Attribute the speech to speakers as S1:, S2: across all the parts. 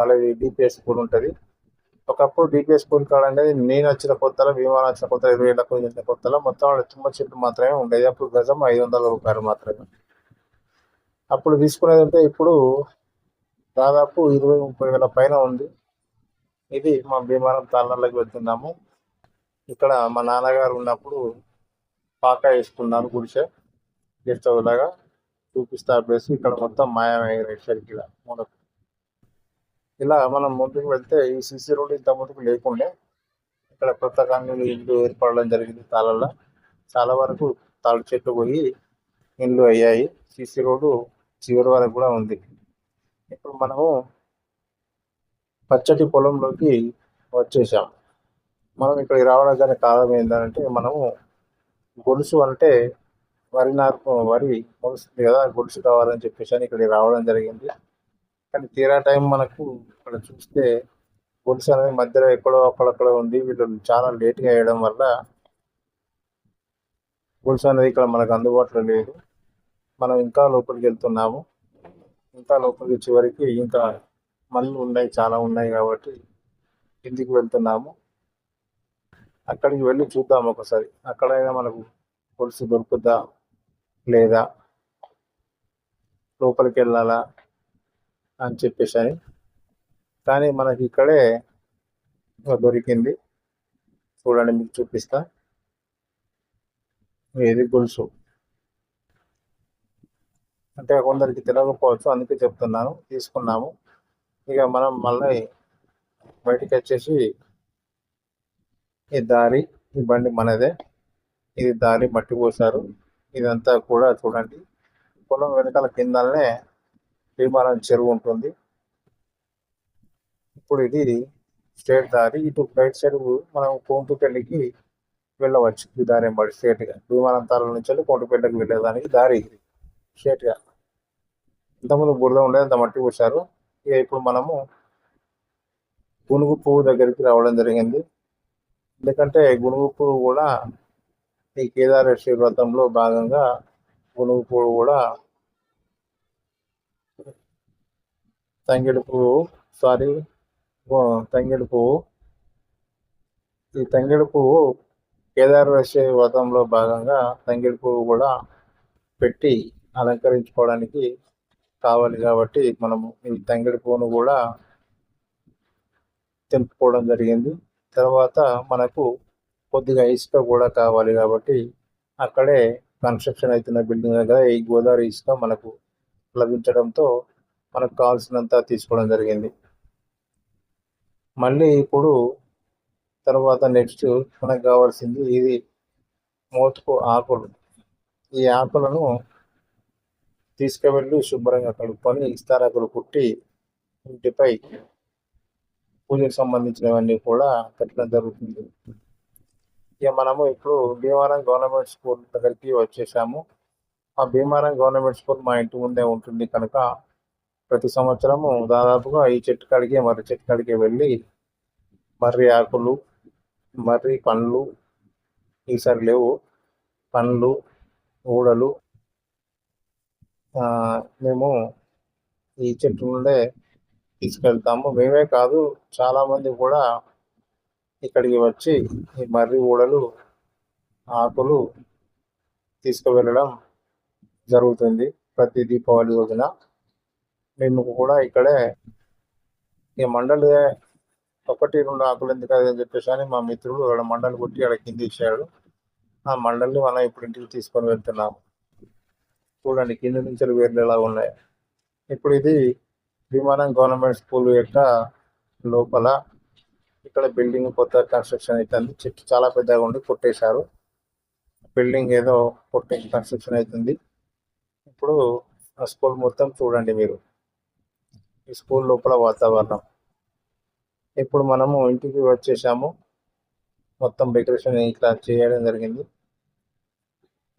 S1: అలాగే DPS school ఉంటుంది. ఒకప్పుడు డిపిఎస్ స్కూల్ కాడ అనేది నేను వచ్చిన కొత్తలో విమానం వచ్చిన కొత్త ఇరవై ఏళ్ళకు వచ్చిన కొత్తలో మొత్తం ఆడ తుమ్మ చెట్టు మాత్రమే ఉండేది. అప్పుడు గజం ఐదు వందల రూపాయలు మాత్రమే. అప్పుడు తీసుకునేది అంటే ఇప్పుడు దాదాపు ఇరవై ముప్పై వేల పైన ఉంది. ఇది మా విమానం తాళ్ళకి వెళ్తున్నాము. ఇక్కడ మా నాన్నగారు ఉన్నప్పుడు పాక వేసుకున్నారు గుడిసె. గెస్ట్ హౌస్ లాగా చూపిస్తా ప్లేస్ ఇక్కడ మొత్తం మాయమయ్యారు రైట్ సైడ్కి ఇలా మనం ముందుకు వెళ్తే ఈ సిసి రోడ్ ఇంత ముందుకు లేకుండే ఇక్కడ కొత్త కాలనీలు ఇల్లు ఏర్పడడం జరిగింది తాళల్లో చాలా వరకు తాళ్ళు చెట్లు పోయి ఇండ్లు అయ్యాయి. సిసి రోడ్డు చివరి వరకు కూడా ఉంది. ఇప్పుడు మనము పచ్చటి పొలంలోకి వచ్చేసాం. మనం ఇక్కడికి రావడానికి కారణం ఏంటంటే మనము గొలుసు అంటే వరి నారు వరి గొలుసు కదా గొలుసు కావాలని చెప్పేసి అని ఇక్కడికి రావడం జరిగింది. కానీ తీరా టైం మనకు ఇక్కడ చూస్తే గొలుసు అనేది మధ్యలో ఎక్కడో అక్కడక్కడ ఉంది. వీళ్ళు చాలా లేట్గా వేయడం వల్ల గొలుసు అనేది ఇక్కడ మనకు అందుబాటులో లేదు. మనం ఇంకా లోపలికి వెళ్తున్నాము. ఇంకా లోపలికి చివరికి ఇంకా మళ్ళీ ఉన్నాయి చాలా ఉన్నాయి కాబట్టి కిందికి వెళ్తున్నాము. అక్కడికి వెళ్ళి చూద్దాం ఒకసారి. అక్కడైనా మనకు గొలుసు దొరుకుద్దా లేదా? లోపలికి వెళ్ళాలా? అని చెప్పేసి అని కానీ మనకి ఇక్కడే దొరికింది. చూడండి మీకు చూపిస్తా. ఏది గొలుసు? అంటే కొందరికి తెలియకపోవచ్చు అందుకే చెప్తున్నాను. తీసుకున్నాము. ఇక మనం మళ్ళీ బయటికి వచ్చేసి ఈ దారి ఈ బండి మనదే. ఇది దారి మట్టి పోసారు ఇదంతా కూడా చూడండి. పొలం వెనకాల కిందనే భీమారం చెరువు ఉంటుంది. ఇప్పుడు ఇది స్టేట్ దారి. ఇటు రైట్ సైడ్ మనం కోంటుపల్లికి వెళ్ళవచ్చు. ఈ దారి ఎంబడి స్ట్రేట్గా. భీమారం తాళం నుంచి వెళ్ళి కోంటుపల్లికి వెళ్ళేదానికి దారి ఇది. స్ట్రేట్గా. ఇంతకుముందు బురద ఉండేది అంత మట్టి పోసారు ఇక ఇప్పుడు మనము గునుగు పువ్వు దగ్గరికి రావడం జరిగింది. ఎందుకంటే గునుగు పువ్వు కూడా ఈ కేదారేశ్వర వ్రతంలో భాగంగా గునుగు పువ్వు కూడా తంగేడు పువ్వు సారీ తంగేడు పువ్వు ఈ తంగిడి పువ్వు కేదారేశ్వరి వ్రతంలో భాగంగా తంగిడి పువ్వు కూడా పెట్టి అలంకరించుకోవడానికి కావాలి కాబట్టి మనము ఈ తంగిడి పువ్వును కూడా తెంపుకోవడం జరిగింది. తర్వాత మనకు కొద్దిగా ఇసుక కూడా కావాలి కాబట్టి అక్కడే కన్స్ట్రక్షన్ అవుతున్న బిల్డింగ్ దగ్గర ఈ గోదావరి ఇసుక మనకు లభించడంతో మనకు కావాల్సినంత తీసుకోవడం జరిగింది. మళ్ళీ ఇప్పుడు తర్వాత నెక్స్ట్ మనకు కావాల్సింది ఇది మోతుకు ఆకులు. ఈ ఆకులను తీసుకువెళ్ళి శుభ్రంగా కలుపుకొని ఇస్తారాకులు కుట్టి ఇంటిపై పూజకు సంబంధించినవన్నీ కూడా పెట్టడం జరుగుతుంది. ఇక మనము ఇప్పుడు భీమారం గవర్నమెంట్ స్కూల్ దగ్గరికి వచ్చేసాము. ఆ భీమారం గవర్నమెంట్ స్కూల్ మా ఇంటి ముందే ఉంటుంది కనుక ప్రతి సంవత్సరము దాదాపుగా ఈ చెట్టు కాడికి మర్రి చెట్టు కాడికి వెళ్ళి మర్రి ఆకులు మర్రి పండ్లు ఈసారి లేవు. పండ్లు ఊడలు. మేము ఈ చెట్టు నుండే తీసుకెళ్తాము. మేమే కాదు చాలామంది కూడా ఇక్కడికి వచ్చి ఈ మర్రి ఊడలు ఆకులు తీసుకువెళ్ళడం జరుగుతుంది ప్రతి దీపావళి రోజున. నేను కూడా ఇక్కడే ఈ మండలి ఒకటి రెండు ఆకులు ఎందుకు అని చెప్పేసి అని మా మిత్రుడు వాళ్ళ మండలి కొట్టి ఆడ కింద ఇచ్చాడు. ఆ మండలిని మనం ఇప్పుడు ఇంటికి తీసుకొని వెళ్తున్నాము. చూడండి కింద నుంచి వేర్లు ఎలా ఉన్నాయి. ఇప్పుడు ఇది విమానం గవర్నమెంట్ స్కూల్ యొక్క లోపల ఇక్కడ బిల్డింగ్ కొత్త కన్స్ట్రక్షన్ అవుతుంది చెట్టు చాలా పెద్దగా ఉండి కొట్టేశారు. బిల్డింగ్ ఏదో కొట్టే కన్స్ట్రక్షన్ అవుతుంది. ఇప్పుడు ఆ స్కూల్ మొత్తం చూడండి మీరు. ఈ స్కూల్ లోపల వాతావరణం. ఇప్పుడు మనము ఇంటికి వచ్చేసాము. మొత్తం డెకరేషన్ ఇట్లా చేయడం జరిగింది.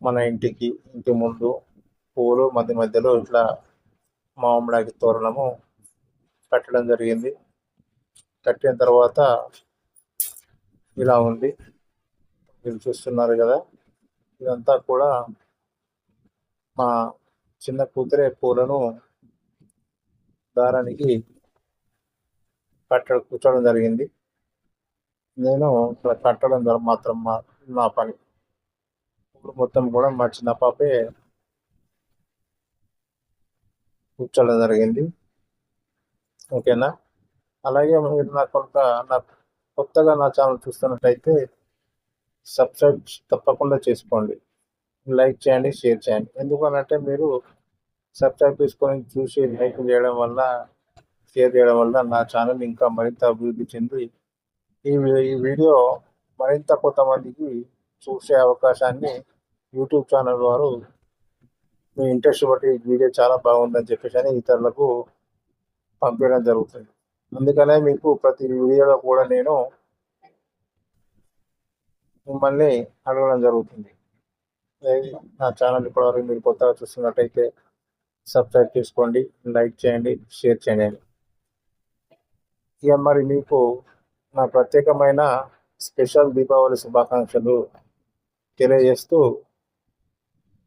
S1: మన ఇంటికి ఇంటి ముందు పూలు మధ్య మధ్యలో ఇట్లా మామిడాకి తోరణము కట్టడం జరిగింది. కట్టిన తర్వాత ఇలా ఉంది మీరు చూస్తున్నారు కదా ఇదంతా కూడా మా చిన్న కూతురే పూలను దారానికి కట్టడం కూర్చోవడం జరిగింది. నేను ఇక్కడ కట్టడం ద్వారా మాత్రం మా నా పని ఇప్పుడు మొత్తం కూడా మా చిన్న పాపే కూర్చోవడం జరిగింది. ఓకేనా? అలాగే మీరు నా కొంత నా కొత్తగా నా ఛానల్ చూస్తున్నట్టయితే సబ్స్క్రైబ్ తప్పకుండా చేసుకోండి. లైక్ చేయండి షేర్ చేయండి. ఎందుకనంటే మీరు సబ్స్క్రైబ్ చేసుకొని చూసి లైక్ చేయడం వల్ల షేర్ చేయడం వల్ల నా ఛానల్ ఇంకా మరింత అభివృద్ధి చెంది ఈ ఈ వీడియో మరింత కొంతమందికి చూసే అవకాశాన్ని యూట్యూబ్ ఛానల్ వారు మీ ఇంట్రెస్ట్ బట్టి ఈ వీడియో చాలా బాగుందని చెప్పేసి అని ఇతరులకు పంపించడం జరుగుతుంది. అందుకనే మీకు ప్రతి వీడియోలో కూడా నేను మిమ్మల్ని అడగడం జరుగుతుంది. నా ఛానల్ ఇప్పటివరకు మీరు కొత్తగా చూస్తున్నట్టయితే సబ్స్క్రైబ్ చేసుకోండి లైక్ చేయండి షేర్ చేయండి. ఇక మరి మీకు నా ప్రత్యేకమైన స్పెషల్ దీపావళి శుభాకాంక్షలు తెలియజేస్తూ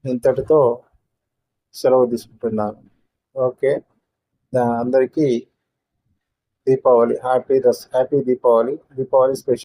S1: ఇంతటితో సెలవు తీసుకుంటున్నాను. ఓకే అందరికీ దీపావళి హ్యాపీ దస్ హ్యాపీ దీపావళి దీపావళి స్పెషల్.